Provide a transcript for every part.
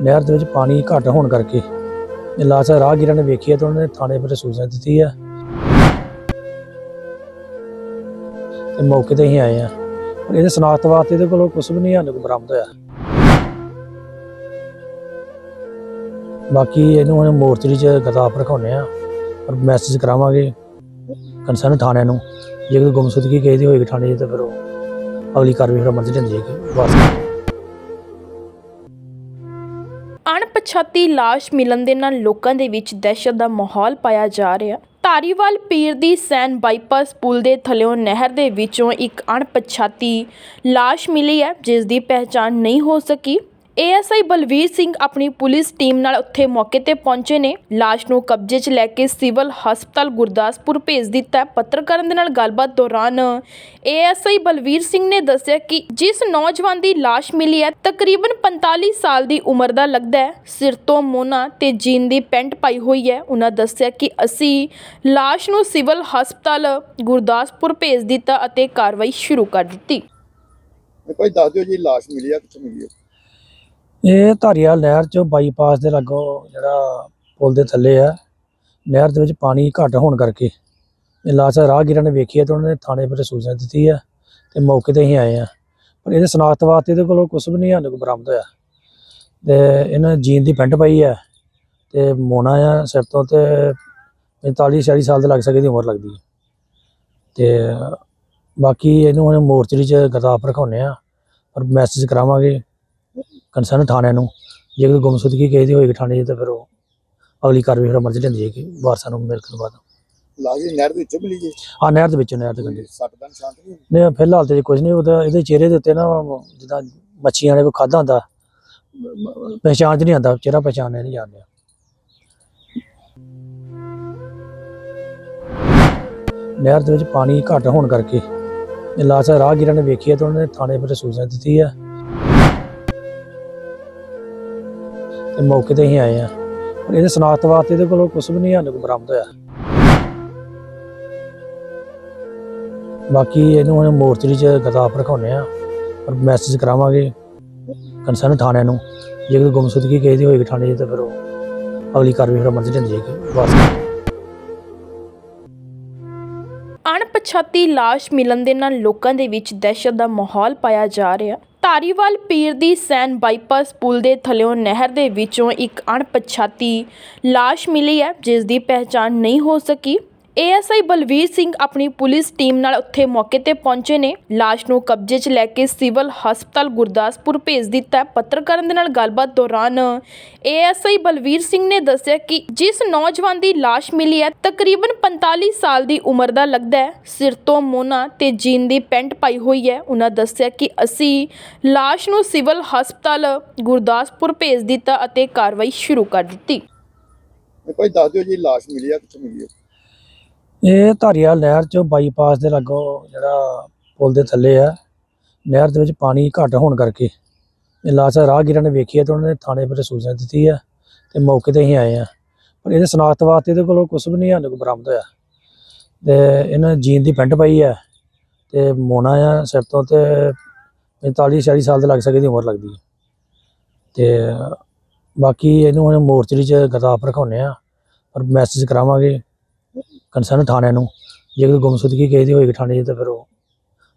ਨਹਿਰ ਦੇ ਵਿੱਚ ਪਾਣੀ ਘੱਟ ਹੋਣ ਕਰਕੇ ਇਹ ਲਾਸ਼ ਰਾਹਗੀਰਾਂ ਨੇ ਵੇਖੀ ਹੈ ਤਾਂ ਉਹਨਾਂ ਨੇ ਥਾਣੇ ਫਿਰ ਸੂਚਨਾ ਦਿੱਤੀ ਹੈ ਤੇ ਮੌਕੇ ਤੇ ਹੀ ਆਏ ਆ। ਪਰ ਇਹਦੇ ਸਨਾਖਤ ਵਾਸਤੇ ਇਹਦੇ ਕੋਲੋਂ ਕੁਝ ਵੀ ਨਹੀਂ ਸਾਨੂੰ ਕੋਲ ਬਰਾਮਦ ਹੋਇਆ। ਬਾਕੀ ਇਹਨੂੰ ਹੁਣ ਮੋਰਚਰੀ 'ਚ ਗਦਾਫ ਰਖਾਉਨੇ ਆ ਪਰ ਮੈਸੇਜ ਕਰਾਵਾਂਗੇ ਕੰਸਰਨ ਥਾਣਿਆਂ ਨੂੰ। ਜੇ ਕੋਈ ਗੁੰਮਸ਼ੁਦਗੀ ਕਿਸੇ ਦੀ ਹੋਏਗੀ ਥਾਣੇ 'ਚ ਤਾਂ ਫਿਰ ਉਹ ਅਗਲੀ ਕਾਰਵਾਈ ਫਿਰ ਮਰਜ਼ੀ ਲੈਂਦੀ ਜਾਏਗੀ ਬਸ ਅਣਪਛਾਤੀ ਲਾਸ਼ ਮਿਲਣ ਦੇ ਨਾਲ ਲੋਕਾਂ ਦੇ ਵਿੱਚ ਦਹਿਸ਼ਤ ਦਾ ਮਾਹੌਲ ਪਾਇਆ ਜਾ ਰਿਹਾ। ਧਾਰੀਵਾਲ ਪੀਰ ਦੀ ਸੈਨ ਬਾਈਪਾਸ ਪੁਲ ਦੇ ਥੱਲਿਓਂ ਨਹਿਰ ਦੇ ਵਿੱਚੋਂ ਇੱਕ ਅਣਪਛਾਤੀ ਲਾਸ਼ ਮਿਲੀ ਹੈ, ਜਿਸ ਦੀ ਪਹਿਚਾਣ ਨਹੀਂ ਹੋ ਸਕੀ। ਏਐਸਆਈ ਬਲਵੀਰ ਸਿੰਘ ਆਪਣੀ ਪੁਲਿਸ ਟੀਮ ਨਾਲ ਉੱਥੇ ਮੌਕੇ ਤੇ ਪਹੁੰਚੇ ਨੇ। ਲਾਸ਼ ਨੂੰ ਕਬਜ਼ੇ 'ਚ ਲੈ ਕੇ ਸਿਵਲ ਹਸਪਤਾਲ ਗੁਰਦਾਸਪੁਰ ਭੇਜ ਦਿੱਤਾ ਪੱਤਰਕਾਰਾਂ ਦੇ ਨਾਲ ਗੱਲਬਾਤ ਦੌਰਾਨ ਏਐਸਆਈ ਬਲਵੀਰ ਸਿੰਘ ਨੇ ਦੱਸਿਆ ਕਿ ਜਿਸ ਨੌਜਵਾਨ ਦੀ ਲਾਸ਼ ਮਿਲੀ ਹੈ, ਤਕਰੀਬਨ 45 ਸਾਲ ਦੀ ਉਮਰ ਦਾ ਲੱਗਦਾ ਹੈ। ਸਿਰ ਤੋਂ ਮੋਨਾ ਤੇ ਜੀਨ ਦੀ ਪੈਂਟ ਪਾਈ ਹੋਈ ਹੈ। ਉਹਨਾਂ ਦੱਸਿਆ ਕਿ ਅਸੀਂ ਲਾਸ਼ ਨੂੰ ਸਿਵਲ ਹਸਪਤਾਲ ਗੁਰਦਾਸਪੁਰ ਭੇਜ ਦਿੱਤਾ ਅਤੇ ਕਾਰਵਾਈ ਸ਼ੁਰੂ ਕਰ ਦਿੱਤੀ। ਇਹ ਦੱਸ ਦਿਓ ਜੀ, ਲਾਸ਼ ਮਿਲੀ ਆ ਕਿੱਥੋਂ ਮਿਲੀ ਆ ਇਹ ਧਾਰੀਵਾਲ ਨਹਿਰ ਚੋਂ ਬਾਈਪਾਸ ਦੇ ਲਾਗੋਂ ਜਿਹੜਾ ਪੁਲ ਦੇ ਥੱਲੇ ਆ, ਨਹਿਰ ਦੇ ਵਿੱਚ ਪਾਣੀ ਘੱਟ ਹੋਣ ਕਰਕੇ। ਇਹ ਲਾਸ਼ ਰਾਹਗੀਰਾਂ ਨੇ ਵੇਖੀ ਹੈ ਤਾਂ ਉਹਨਾਂ ਨੇ ਥਾਣੇ ਪਰ ਸੂਚਨਾ ਦਿੱਤੀ ਹੈ ਤੇ ਮੌਕੇ ਤੇ ਹੀ ਆਏ ਆ। ਪਰ ਇਹਦੇ ਸਨਾਖਤ ਵਾਸਤੇ ਇਹਦੇ ਕੋਲੋਂ ਕੁਝ ਵੀ ਨਹੀਂ ਸਾਨੂੰ ਕੋਲ ਬਰਾਮਦ ਹੋਇਆ। ਤੇ ਇਹਨਾਂ ਜੀਨ ਦੀ ਪੈਂਟ ਪਾਈ ਹੈ ਤੇ ਮੋਨਾ ਆ ਸਿਰ ਤੋਂ ਤੇ 45 46 ਸਾਲ ਦੇ ਲੱਗ ਸਕੇ ਦੀ ਉਮਰ ਲੱਗਦੀ ਹੈ ਤੇ ਬਾਕੀ ਇਹਨੂੰ ਹੁਣ ਮੋਰਚਰੀ 'ਚ ਗਦਾਫ ਰਖਾਉਨੇ ਆ, ਪਰ ਮੈਸੇਜ ਕਰਾਵਾਂਗੇ। ਕੰਸਰਨ ਥਾਣਿਆਂ ਨੂੰ। ਜੇ ਕੋਈ ਗੁੰਮਸ਼ੁਦਗੀ ਕਿਸੇ ਦੀ ਹੋਏਗੀ ਥਾਣੇ 'ਚ ਤਾਂ ਫਿਰ ਉਹ ਅਗਲੀ ਕਾਰਵਾਈ ਫਿਰ ਮਰਜ਼ੀ ਲੈਂਦੀ ਜਾਏਗੀ ਵਾਰਸਾਂ ਨੂੰ ਮਿਲ ਕੇ ਬਾਅਦ। ਦੀ ਨਹਿਰ ਦੇ ਵਿੱਚੋਂ ਮਿਲੀ ਜੀ? ਆ ਨਹਿਰ ਦੇ ਵਿੱਚ ਨਹਿਰ ਦੇ ਕੰਢੇ। ਸੱਟ ਦਾ ਨਿਸ਼ਾਨ ਤਾਂ ਨਹੀਂ ਨਹੀਂ ਫਿਲਹਾਲ ਤੇ ਕੁਝ ਨਹੀਂ ਉਹਦਾ ਇਹਦੇ ਚਿਹਰੇ ਦੇ ਉੱਤੇ ਨਾ ਜਿੱਦਾਂ ਮੱਛੀਆਂ ਨੇ ਕੋਈ ਖਾਦਾ ਹੁੰਦਾ ਪਹਿਚਾਣ ਚ ਨਹੀਂ ਆਉਂਦਾ ਚਿਹਰਾ ਪਹਿਚਾਣਿਆ ਨਹੀਂ ਜਾਂਦਾ ਨਹਿਰ ਦੇ ਵਿੱਚ ਪਾਣੀ ਘੱਟ ਹੋਣ ਕਰਕੇ ਲਾਸ਼ ਰਾਹਗੀਰਾਂ ਨੇ ਵੇਖੀ ਹੈ ਤਾਂ ਉਹਨਾਂ ਨੇ ਥਾਣੇ ਪਰ ਸੂਚਨਾ ਦਿੱਤੀ ਹੈ। ਤੇ ਮੌਕੇ ਤੇ ਹੀ ਆਏ ਆ। ਪਰ ਇਹਦੇ ਸਨਾਖਤ ਵਾਸਤੇ ਇਹਦੇ ਕੋਲੋਂ ਕੁਝ ਵੀ ਨਹੀਂ, ਸਾਨੂੰ ਕੋਲ ਬਰਾਮਦ ਹੋਇਆ। ਬਾਕੀ ਇਹਨੂੰ ਹੁਣ ਮੋਰਚਰੀ 'ਚ ਗਦਾਫ ਰਖਾਉਨੇ ਆ ਪਰ ਮੈਸੇਜ ਕਰਾਵਾਂਗੇ ਕੰਸਰਨ ਥਾਣਿਆਂ ਨੂੰ। ਜੇ ਕੋਈ ਗੁੰਮਸ਼ੁਦਗੀ ਕਿਸੇ ਦੀ ਹੋਏਗੀ ਥਾਣੇ 'ਚ ਤਾਂ ਫਿਰ ਉਹ ਅਗਲੀ ਕਾਰਵਾਈ ਫਿਰ ਮਰਜ਼ੀ ਲੈਂਦੀ ਜਾਏਗੀ ਬਸ। ਅਣਪਛਾਤੀ ਲਾਸ਼ ਮਿਲਣ ਦੇ ਨਾਲ ਲੋਕਾਂ ਦੇ ਵਿੱਚ ਦਹਿਸ਼ਤ ਦਾ ਮਾਹੌਲ ਪਾਇਆ ਜਾ ਰਿਹਾ। ਧਾਰੀਵਾਲ ਪੀਰ ਦੀ ਸੈਨ ਬਾਈਪਾਸ ਪੁਲ ਦੇ ਥੱਲਿਓਂ ਨਹਿਰ ਦੇ ਵਿੱਚੋਂ ਇੱਕ ਅਣਪਛਾਤੀ ਲਾਸ਼ ਮਿਲੀ ਹੈ, ਜਿਸ ਦੀ ਪਹਿਚਾਣ ਨਹੀਂ ਹੋ ਸਕੀ। ਏਐਸਆਈ ਬਲਵੀਰ ਸਿੰਘ ਆਪਣੀ ਪੁਲਿਸ ਟੀਮ ਨਾਲ ਉੱਥੇ ਮੌਕੇ ਤੇ ਪਹੁੰਚੇ ਨੇ। ਲਾਸ਼ ਨੂੰ ਕਬਜ਼ੇ 'ਚ ਲੈ ਕੇ ਸਿਵਲ ਹਸਪਤਾਲ ਗੁਰਦਾਸਪੁਰ ਭੇਜ ਦਿੱਤਾ ਹੈ। ਪੱਤਰਕਾਰਾਂ ਦੇ ਨਾਲ ਗੱਲਬਾਤ ਦੌਰਾਨ ਏਐਸਆਈ ਬਲਵੀਰ ਸਿੰਘ ਨੇ ਦੱਸਿਆ ਕਿ ਜਿਸ ਨੌਜਵਾਨ ਦੀ ਲਾਸ਼ ਮਿਲੀ ਹੈ, ਤਕਰੀਬਨ 45 ਸਾਲ ਦੀ ਉਮਰ ਦਾ ਲੱਗਦਾ ਹੈ। ਸਿਰ ਤੋਂ ਮੋਨਾ ਤੇ ਜੀਨ ਦੀ ਪੈਂਟ ਪਾਈ ਹੋਈ ਹੈ। ਉਹਨਾਂ ਦੱਸਿਆ ਕਿ ਅਸੀਂ ਲਾਸ਼ ਨੂੰ ਸਿਵਲ ਹਸਪਤਾਲ ਗੁਰਦਾਸਪੁਰ ਭੇਜ ਦਿੱਤਾ ਅਤੇ ਕਾਰਵਾਈ ਸ਼ੁਰੂ ਕਰ ਦਿੱਤੀ। ਇਹ ਦੱਸ ਦਿਓ ਜੀ, ਲਾਸ਼ ਮਿਲੀ ਆ ਕਿੱਥੋਂ ਮਿਲੀ ਆ ਇਹ ਧਾਰੀਵਾਲ ਨਹਿਰ ਚੋਂ ਬਾਈਪਾਸ ਦੇ ਲਾਗੋਂ ਜਿਹੜਾ ਪੁਲ ਦੇ ਥੱਲੇ ਆ, ਨਹਿਰ ਦੇ ਵਿੱਚ ਪਾਣੀ ਘੱਟ ਹੋਣ ਕਰਕੇ। ਇਹ ਲਾਸ਼ ਰਾਹਗੀਰਾਂ ਨੇ ਵੇਖੀ ਹੈ ਤਾਂ ਉਹਨਾਂ ਨੇ ਥਾਣੇ ਪਰ ਸੂਚਨਾ ਦਿੱਤੀ ਹੈ ਤੇ ਮੌਕੇ ਤੇ ਹੀ ਆਏ ਆ। ਪਰ ਇਹਦੇ ਸਨਾਖਤ ਵਾਸਤੇ ਇਹਦੇ ਕੋਲੋਂ ਕੁਝ ਵੀ ਨਹੀਂ ਸਾਨੂੰ ਕੋਲ ਬਰਾਮਦ ਹੋਇਆ। ਤੇ ਇਹਨਾਂ ਜੀਨ ਦੀ ਪੈਂਟ ਪਾਈ ਹੈ ਤੇ ਮੋਨਾ ਆ ਸਿਰ ਤੋਂ ਤੇ 45 46 ਸਾਲ ਦੇ ਲੱਗ ਸਕੇ ਦੀ ਉਮਰ ਲੱਗਦੀ ਹੈ ਤੇ ਬਾਕੀ ਇਹਨੂੰ ਹੁਣ ਮੋਰਚਰੀ 'ਚ ਗਦਾਫ ਰਖਾਉਨੇ ਆ, ਪਰ ਮੈਸੇਜ ਕਰਾਵਾਂਗੇ। ਕੰਸਰਨ ਥਾਣਿਆਂ ਨੂੰ। ਜੇ ਕੋਈ ਗੁੰਮਸ਼ੁਦਗੀ ਕਿਸੇ ਦੀ ਹੋਏਗੀ ਥਾਣੇ 'ਚ ਤਾਂ ਫਿਰ ਉਹ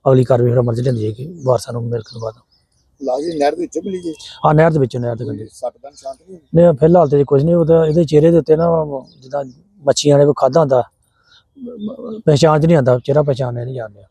ਅਗਲੀ ਕਾਰਵਾਈ ਫਿਰ ਮਰਜ਼ੀ ਲੈਂਦੀ ਜਾਏਗੀ ਵਾਰਸਾਂ ਨੂੰ ਮਿਲ ਕੇ ਬਾਅਦ। ਦੀ ਨਹਿਰ ਦੇ ਵਿੱਚੋਂ ਮਿਲੀ ਜੀ? ਆ ਨਹਿਰ ਦੇ ਵਿੱਚ ਨਹਿਰ ਦੇ ਕੰਢੇ। ਸੱਟ ਦਾ ਨਿਸ਼ਾਨ ਤਾਂ ਨਹੀਂ ਨਹੀਂ ਫਿਲਹਾਲ ਤੇ ਕੁਝ ਨਹੀਂ ਉਹਦਾ ਇਹਦੇ ਚਿਹਰੇ ਦੇ ਉੱਤੇ ਨਾ ਜਿੱਦਾਂ ਮੱਛੀਆਂ ਨੇ ਕੋਈ ਖਾਦਾ ਹੁੰਦਾ ਪਹਿਚਾਣ ਚ ਨਹੀਂ ਆਉਂਦਾ ਚਿਹਰਾ ਪਹਿਚਾਣਿਆ ਨਹੀਂ ਜਾਂਦਾ